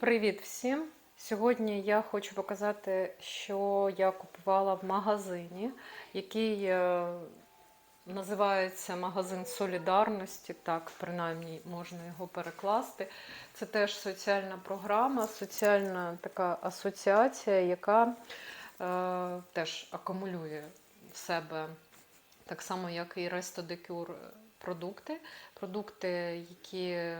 Привіт всім! Сьогодні я хочу показати, що я купувала в магазині, який е, називається магазин Солідарності. Так, принаймні можна його перекласти. Це теж соціальна програма, соціальна така асоціація, яка е, теж акумулює в себе так само, як і de Cure продукти. Продукти, які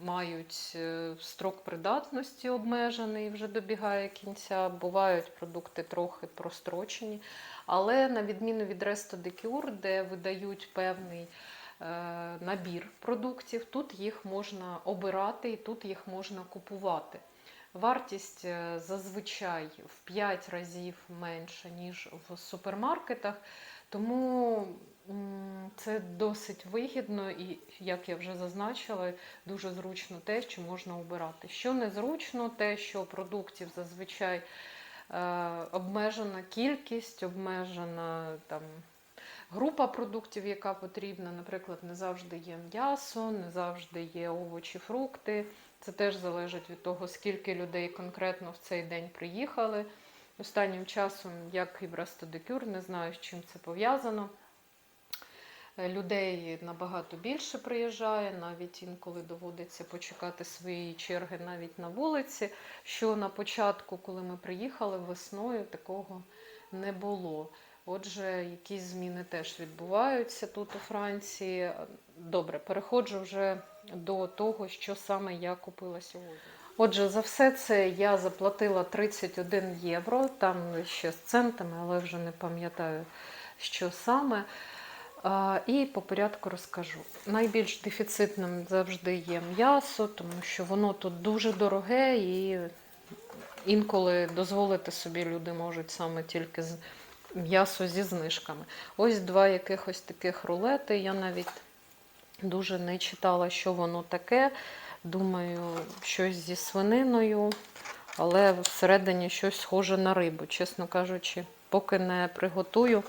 мають е, строк придатності обмежений, вже добігає кінця. Бувають продукти трохи прострочені. Але на відміну від Resto de де видають певний е, набір продуктів, тут їх можна обирати і тут їх можна купувати. Вартість е, зазвичай в 5 разів менша, ніж в супермаркетах, тому це досить вигідно і, як я вже зазначила, дуже зручно те, що можна обирати. Що незручно, те, що продуктів зазвичай е, обмежена кількість, обмежена там. Група продуктів, яка потрібна, наприклад, не завжди є м'ясо, не завжди є овочі, фрукти. Це теж залежить від того, скільки людей конкретно в цей день приїхали. Останнім часом, як і в Рестодекюр, не знаю, з чим це пов'язано. Людей набагато більше приїжджає, навіть інколи доводиться почекати своєї черги навіть на вулиці. Що на початку, коли ми приїхали весною, такого не було. Отже, якісь зміни теж відбуваються тут у Франції. Добре, переходжу вже до того, що саме я купила сьогодні. Отже, за все це я заплатила 31 євро, там ще з центами, але вже не пам'ятаю, що саме. І по порядку розкажу. Найбільш дефіцитним завжди є м'ясо, тому що воно тут дуже дороге і інколи дозволити собі люди можуть саме тільки з м'ясо зі знижками. Ось два якихось таких рулети. Я навіть дуже не читала, що воно таке. Думаю, щось зі свининою, але всередині щось схоже на рибу. Чесно кажучи, поки не приготую,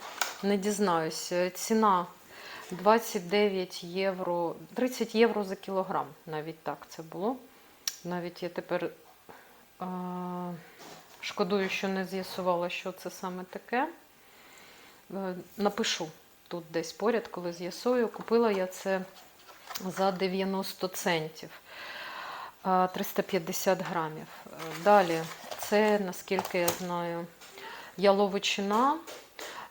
не дізнаюсь. Ціна 29 євро, 30 євро за кілограм. Навіть так це було. Навіть я тепер а, шкодую, що не з'ясувала, що це саме таке. Е, Напишу тут десь поряд, коли з'ясую. Купила я це за 90 центів. 350 грамів. Е, Далі, це, наскільки я знаю, яловичина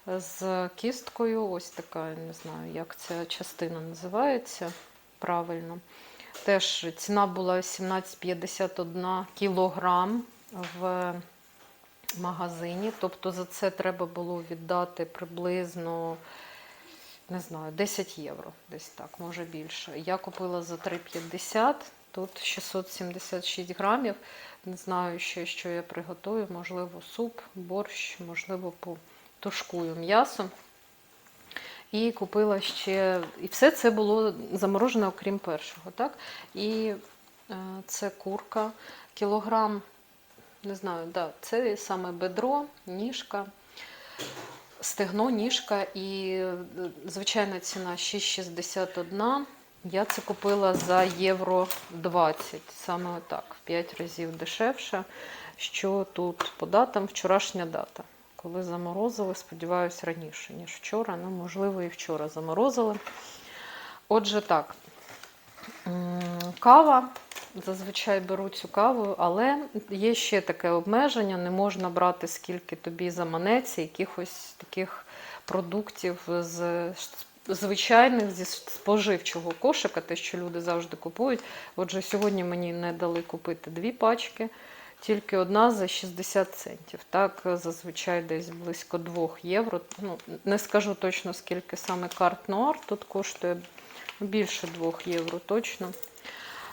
з кісткою. Ось така, не знаю, як ця частина називається правильно. Теж ціна була 17,51 кілограм в магазині. Тобто за це треба було віддати приблизно, не знаю, 10 євро, десь так, може більше. Я купила за 3,50, тут 676 грамів. Не знаю ще, що я приготую, можливо, суп, борщ, можливо, потушкую м'ясо. І купила ще, і все це було заморожено, окрім першого. так? І е, це курка, кілограм не знаю, да, це саме бедро, ніжка, стегно, ніжка і е, звичайна ціна 6,61. Я це купила за євро 20, саме так, в 5 разів дешевше. Що тут по датам вчорашня дата. Коли заморозили, сподіваюся, раніше, ніж вчора. Ну, можливо, і вчора заморозили. Отже, так, кава зазвичай беру цю каву, але є ще таке обмеження: не можна брати скільки тобі заманеться, якихось таких продуктів з звичайних зі споживчого кошика, те, що люди завжди купують. Отже, сьогодні мені не дали купити дві пачки. Тільки одна за 60 центів. Так, зазвичай десь близько 2 євро. Ну, не скажу точно, скільки саме карт Нуар тут коштує. Більше 2 євро точно.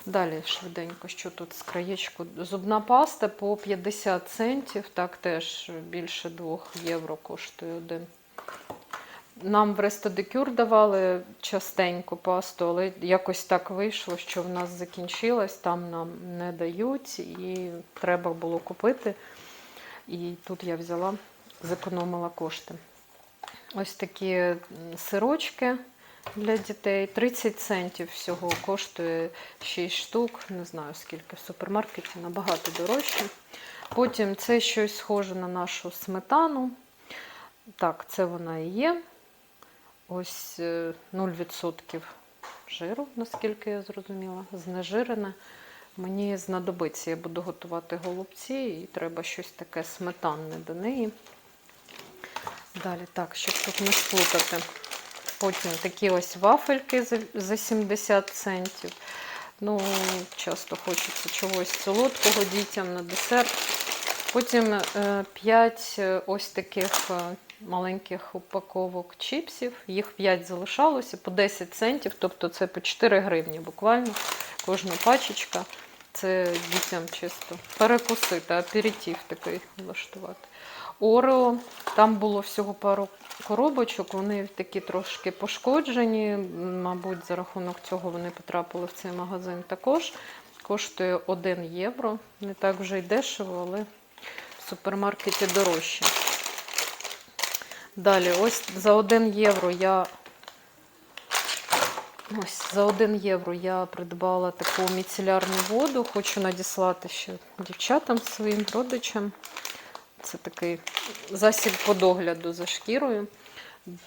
Далі швиденько, що тут з краєчку. Зубна паста по 50 центів, так теж більше 2 євро коштує один. Нам в Рестодекюр давали частенько пасту, але якось так вийшло, що в нас закінчилась, там нам не дають, і треба було купити. І тут я взяла, зекономила кошти. Ось такі сирочки для дітей. 30 центів всього коштує 6 штук. Не знаю скільки в супермаркеті, набагато дорожче. Потім це щось схоже на нашу сметану. Так, це вона і є. Ось е, 0% жиру, наскільки я зрозуміла, знежирене. Мені знадобиться, я буду готувати голубці, і треба щось таке сметанне до неї. Далі, так, щоб тут не сплутати. Потім такі ось вафельки за 70 центів. Ну, часто хочеться чогось солодкого дітям на десерт. Потім 5 ось таких е, маленьких упаковок чіпсів. Їх 5 залишалося по 10 центів, тобто це по 4 гривні буквально. Кожна пачечка. Це дітям чисто перекусити, аперитив такий влаштувати. Орео, там було всього пару коробочок, вони такі трошки пошкоджені. Мабуть, за рахунок цього вони потрапили в цей магазин також. Коштує 1 євро. Не так вже й дешево, але супермаркеті дорожче. Далі, ось за 1 євро я. Ось за 1 євро я придбала таку міцелярну воду. Хочу надіслати ще дівчатам своїм родичам. Це такий засіб по догляду за шкірою.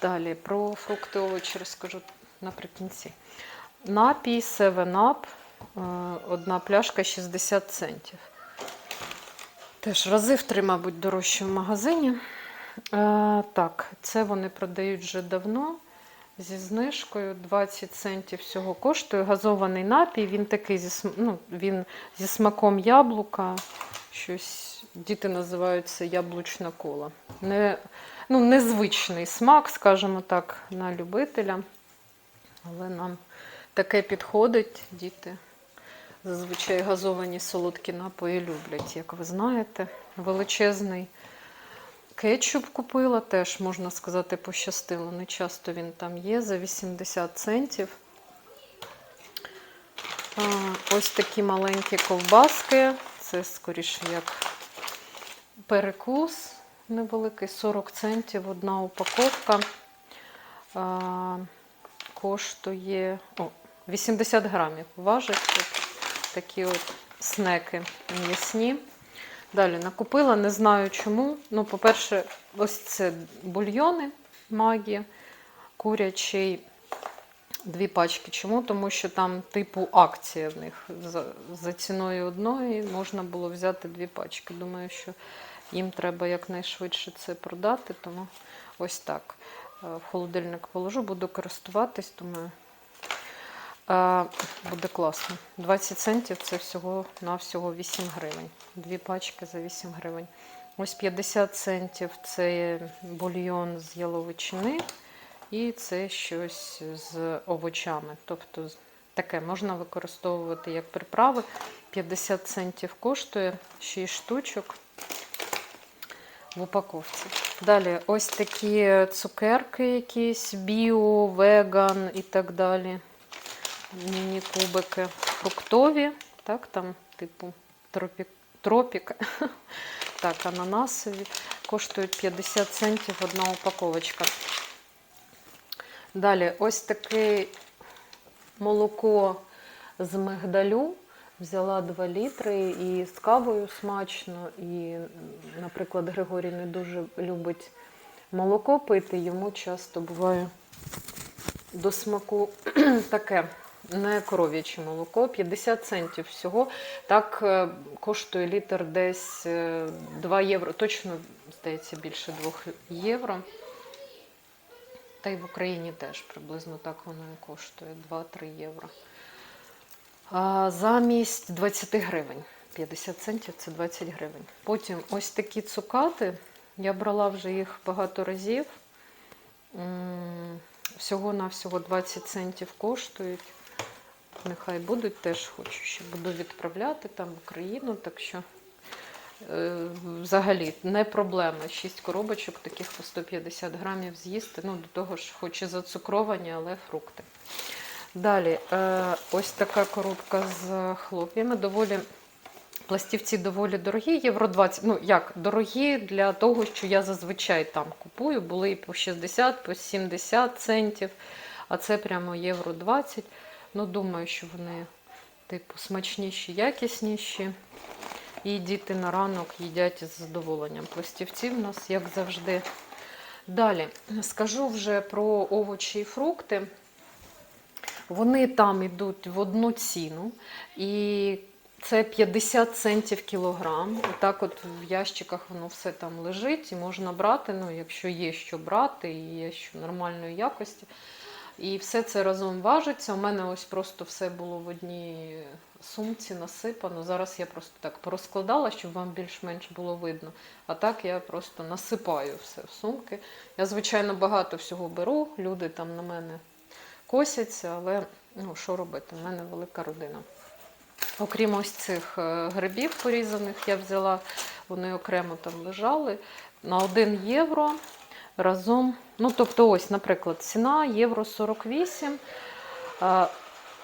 Далі про фрукти овочі розкажу наприкінці. Напій 7-Up, е, одна пляшка 60 центів. Теж рази в три, мабуть, дорожче в магазині. Е, так, це вони продають вже давно. Зі знижкою 20 центів всього коштує. Газований напій, він такий зі, ну, він зі смаком яблука. Щось діти називають це яблучна кола. Не, ну, незвичний смак, скажімо так, на любителя. Але нам таке підходить. Діти зазвичай газовані солодкі напої люблять, як ви знаєте. Величезний кетчуп купила, теж, можна сказати, пощастило. Не часто він там є за 80 центів. Ось такі маленькі ковбаски. Це скоріше як перекус невеликий, 40 центів одна упаковка. Коштує о, 80 грамів важить. Такі от снеки м'ясні. Далі накупила, не знаю чому. Ну, по-перше, ось це бульйони магі, курячий. Дві пачки. Чому? Тому що там типу акція в них. За, за ціною одної можна було взяти дві пачки. Думаю, що їм треба якнайшвидше це продати, тому ось так. Е, В холодильник положу, буду користуватись, думаю. Буде класно. 20 центів це всього на всього 8 гривень. Дві пачки за 8 гривень. Ось 50 центів це бульйон з яловичини. І це щось з овочами. Тобто таке можна використовувати як приправи. 50 центів коштує 6 штучок в упаковці. Далі ось такі цукерки якісь, біо, веган і так далі. Міні-кубики фруктові, так, там, типу тропік, тропік. Так, ананасові. Коштують 50 центів одна упаковочка. Далі, ось таке молоко з мигдалю. Взяла 2 літри і з кавою смачно. І, наприклад, Григорій не дуже любить молоко пити, йому часто буває до смаку таке не коров'яче молоко, 50 центів всього. Так е, коштує літр десь е, 2 євро, точно, здається, більше 2 євро. Та й в Україні теж приблизно так воно і коштує 2-3 євро. А, замість 20 гривень. 50 центів це 20 гривень. Потім ось такі цукати. Я брала вже їх багато разів. Всього-навсього 20 центів коштують. Нехай будуть, теж хочу, ще буду відправляти там в Україну, так що е, взагалі не проблема. 6 коробочок таких по 150 грамів з'їсти. Ну, до того ж, хоч і зацукровані, але фрукти. Далі, е, ось така коробка з хлоп'ями. Доволі пластівці доволі дорогі, євро 20. Ну як дорогі для того, що я зазвичай там купую, були і по 60, по 70 центів. а це прямо євро 20. Ну, думаю, що вони, типу, смачніші, якісніші. І діти на ранок їдять із задоволенням. Пластівці в нас, як завжди. Далі скажу вже про овочі і фрукти. Вони там йдуть в одну ціну. І це 50 центів кілограм. Отак от в ящиках воно все там лежить і можна брати, ну, якщо є що брати, і є що нормальної якості. І все це разом важиться. У мене ось просто все було в одній сумці насипано. Зараз я просто так порозкладала, щоб вам більш-менш було видно. А так я просто насипаю все в сумки. Я, звичайно, багато всього беру, люди там на мене косяться, але ну, що робити? У мене велика родина. Окрім ось цих е, грибів порізаних, я взяла, вони окремо там лежали на 1 євро разом. Ну, тобто, ось, наприклад, ціна євро 48. а,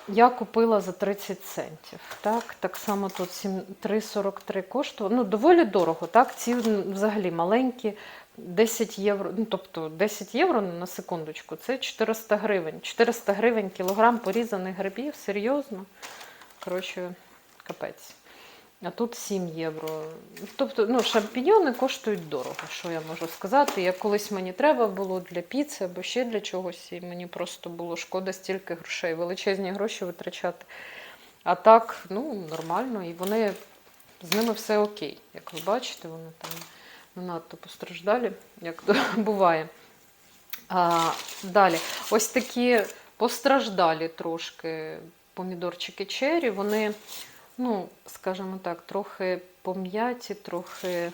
Я купила за 30 центів. Так, так само тут 3,43 коштувало. Ну, доволі дорого. Так, ці взагалі маленькі. 10 євро, ну тобто 10 євро на секундочку, це 400 гривень. 400 гривень кілограм порізаних грибів, серйозно. Коротше, капець. А тут 7 євро. Тобто, ну, шампіньони коштують дорого, що я можу сказати. Я колись мені треба було для піци або ще для чогось, і мені просто було шкода стільки грошей, величезні гроші витрачати. А так, ну, нормально, і вони з ними все окей. Як ви бачите, вони там не надто постраждалі, як то буває. А, далі, ось такі постраждалі трошки помідорчики чері, вони, ну, скажімо так, трохи пом'яті, трохи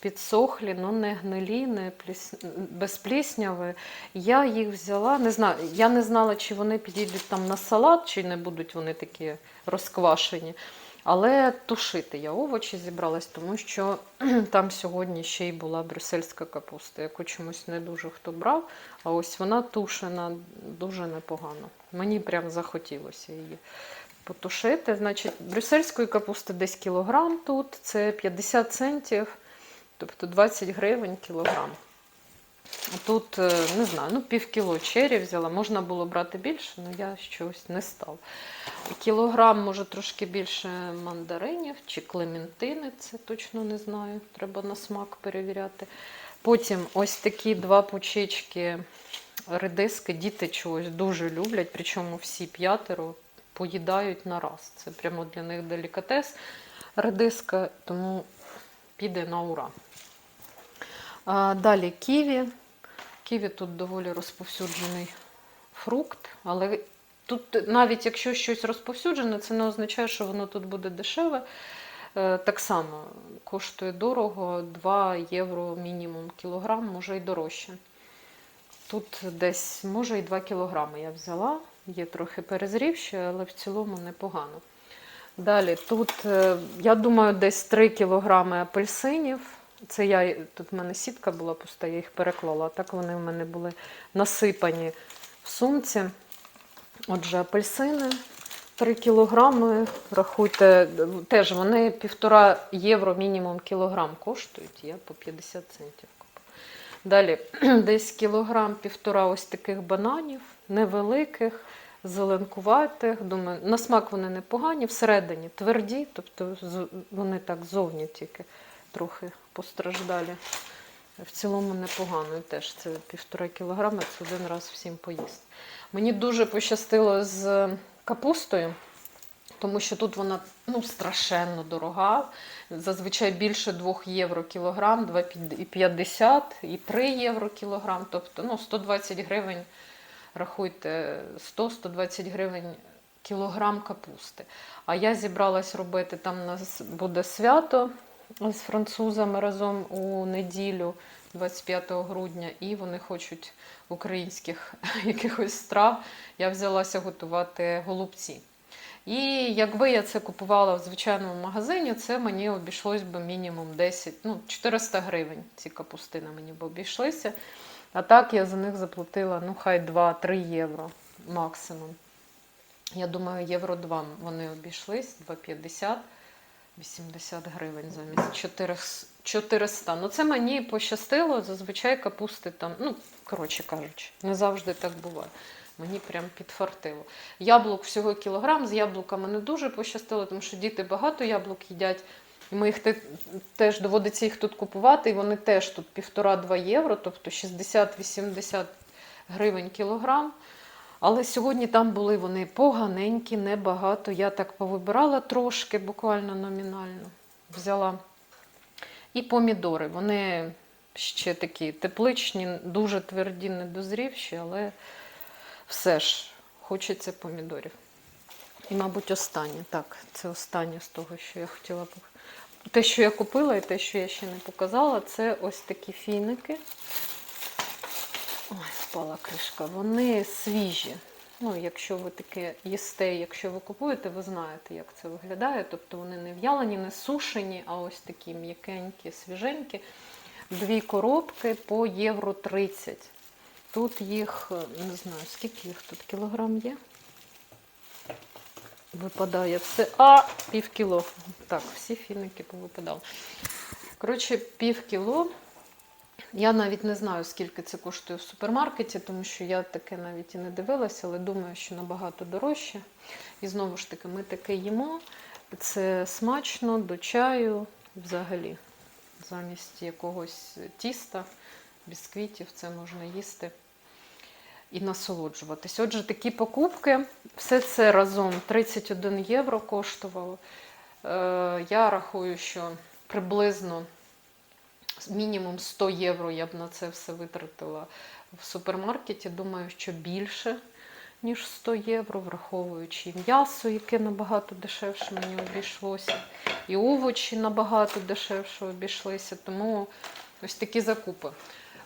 підсохлі, ну не гнилі, не пліс... без плісняви. Я їх взяла, не знаю, я не знала, чи вони підійдуть там на салат, чи не будуть вони такі розквашені. Але тушити я овочі зібралась, тому що там сьогодні ще й була брюссельська капуста, яку чомусь не дуже хто брав. А ось вона тушена дуже непогано. Мені прям захотілося її потушити. Значить, брюссельської капусти десь кілограм тут, це 50 центів, тобто 20 гривень кілограм. Тут, е, не знаю, ну пів кіло чері взяла. Можна було брати більше, але я щось не став. Кілограм, може, трошки більше мандаринів чи клементини, це точно не знаю. Треба на смак перевіряти. Потім ось такі два пучечки редиски. Діти чогось дуже люблять, причому всі п'ятеро поїдають на раз. Це прямо для них делікатес редиска, тому піде на ура. А, Далі ківі. Ківі тут доволі розповсюджений фрукт, але тут навіть якщо щось розповсюджене, це не означає, що воно тут буде дешеве. Е, Так само коштує дорого, 2 євро мінімум кілограм, може і дорожче. Тут десь, може, і 2 кілограми я взяла. Є трохи перезрівші, але в цілому непогано. Далі тут, е, я думаю, десь 3 кілограми апельсинів. Це я, тут в мене сітка була пуста, я їх переклала. Так вони в мене були насипані в сумці. Отже, апельсини 3 кілограми. Рахуйте, теж вони півтора євро мінімум кілограм коштують. Я по 50 центів. Далі десь кілограм півтора ось таких бананів, невеликих, зеленкуватих. Думаю, на смак вони непогані, всередині тверді, тобто вони так зовні тільки трохи постраждалі. В цілому непогано. Теж це півтора кілограма, це один раз всім поїсти. Мені дуже пощастило з капустою, тому що тут вона ну, страшенно дорога. Зазвичай більше 2 євро кілограм, 2,50 і 3 євро кілограм. Тобто ну, 120 гривень, рахуйте, 100-120 гривень кілограм капусти. А я зібралась робити, там у нас буде свято з французами разом у неділю, 25 грудня, і вони хочуть українських якихось страв. Я взялася готувати голубці. І якби я це купувала в звичайному магазині, це мені обійшлось би мінімум 10, ну 400 гривень. Ці капустини мені б обійшлися. А так я за них заплатила, ну хай 2-3 євро максимум. Я думаю, євро 2 вони обійшлись, 2,50. 80 гривень замість 400. 400. Ну це мені пощастило, зазвичай капусти там, ну, коротше кажучи, не завжди так буває. Мені прям підфартило. Яблук всього кілограм. З яблуками не дуже пощастило, тому що діти багато яблук їдять. І ми їх те- теж доводиться їх тут купувати, і вони теж тут 1,5-2 євро, тобто 60-80 гривень кілограм. Але сьогодні там були вони поганенькі, небагато. Я так повибирала трошки, буквально номінально. Взяла. І помідори. Вони ще такі тепличні, дуже тверді, недозрівші, але все ж хочеться помідорів. І, мабуть, останнє. Так, це останнє з того, що я хотіла пок- Те, що я купила, і те, що я ще не показала, це ось такі фіники. Ой, впала кришка. Вони свіжі. Ну, якщо ви таке їсте, якщо ви купуєте, ви знаєте, як це виглядає. Тобто вони не в'ялені, не сушені, а ось такі м'якенькі, свіженькі. Дві коробки по євро 30. Тут їх, не знаю, скільки їх тут кілограм є. Випадає все. А, пів кіло. Так, всі фіники повипадали. Коротше, пів кіло. Я навіть не знаю, скільки це коштує в супермаркеті, тому що я таке навіть і не дивилася, але думаю, що набагато дорожче. І знову ж таки, ми таке їмо. Це смачно до чаю взагалі. Замість якогось тіста, бісквітів це можна їсти і насолоджуватись. Отже, такі покупки, все це разом 31 євро коштувало. Е, я рахую, що приблизно мінімум 100 євро я б на це все витратила в супермаркеті. Думаю, що більше, ніж 100 євро, враховуючи і м'ясо, яке набагато дешевше мені обійшлося, і овочі набагато дешевше обійшлися. Тому ось такі закупи.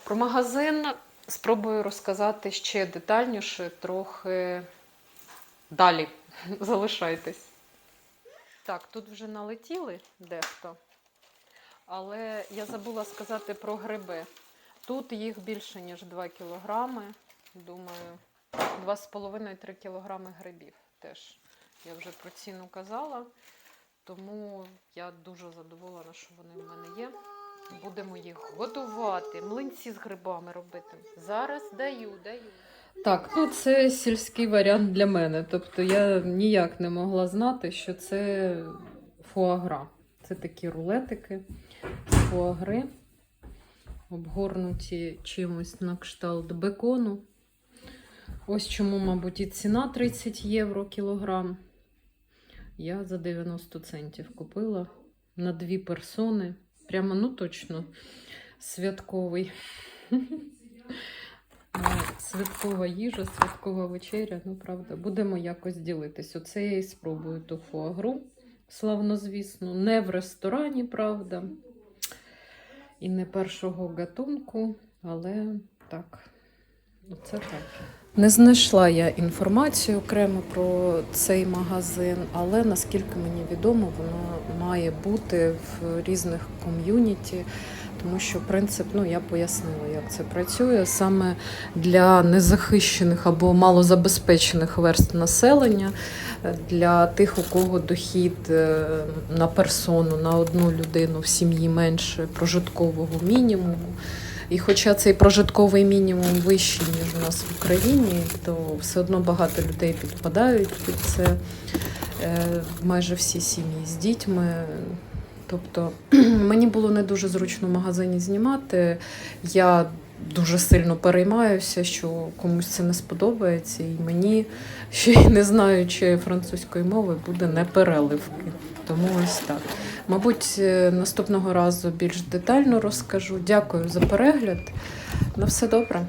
Про магазин спробую розказати ще детальніше, трохи далі. Залишайтесь. Так, тут вже налетіли дехто. Але я забула сказати про гриби. Тут їх більше, ніж 2 кілограми. Думаю, 2,5-3 кілограми грибів теж. Я вже про ціну казала. Тому я дуже задоволена, що вони в мене є. Будемо їх готувати, млинці з грибами робити. Зараз даю, даю. Так, ну це сільський варіант для мене. Тобто я ніяк не могла знати, що це фуагра. Це такі рулетики фуагри, обгорнуті чимось на кшталт бекону. Ось чому, мабуть, і ціна 30 євро кілограм. Я за 90 центів купила на дві персони. Прямо, ну точно, святковий. Святкова їжа, святкова вечеря. Ну, правда, будемо якось ділитись. Оце я і спробую ту фуагру, славнозвісно. Не в ресторані, правда. І не першого гатунку, але так. Оце так. Не знайшла я інформацію окремо про цей магазин, але наскільки мені відомо, воно має бути в різних ком'юніті, тому що принцип, ну я пояснила, як це працює саме для незахищених або малозабезпечених верст населення, е, для тих, у кого дохід е, на персону, на одну людину в сім'ї менше прожиткового мінімуму. І хоча цей прожитковий мінімум вищий, ніж у нас в Україні, то все одно багато людей підпадають під це. Е, Майже всі сім'ї з дітьми. Тобто мені було не дуже зручно в магазині знімати. Я дуже сильно переймаюся, що комусь це не сподобається, і мені, ще й не знаючи французької мови, буде непереливки. Тому ось так. Мабуть, е, наступного разу більш детально розкажу. Дякую за перегляд. На все добре.